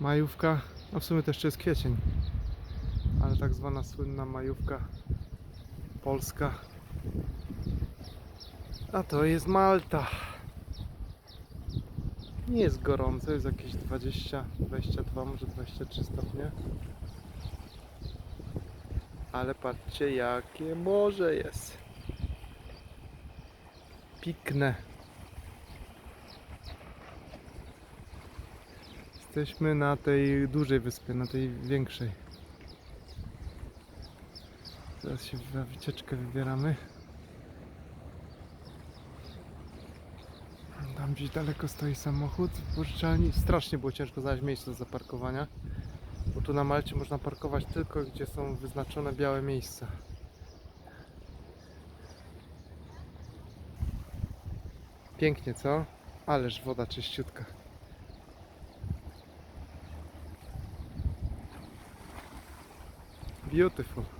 Majówka, no w sumie to jeszcze jest kwiecień, ale tak zwana słynna majówka polska. A to jest Malta. Nie jest gorąco, jest jakieś 20, 22, może 23 stopnie. Ale patrzcie jakie morze jest. Pikne. Jesteśmy na tej dużej wyspie, na tej większej. Teraz się na wycieczkę wybieramy. Tam gdzieś daleko stoi samochód w pożyczalni. Strasznie było ciężko znaleźć miejsce do zaparkowania. Bo tu na Malcie można parkować tylko gdzie są wyznaczone białe miejsca. Pięknie, co? Ależ woda czyściutka. Beautiful.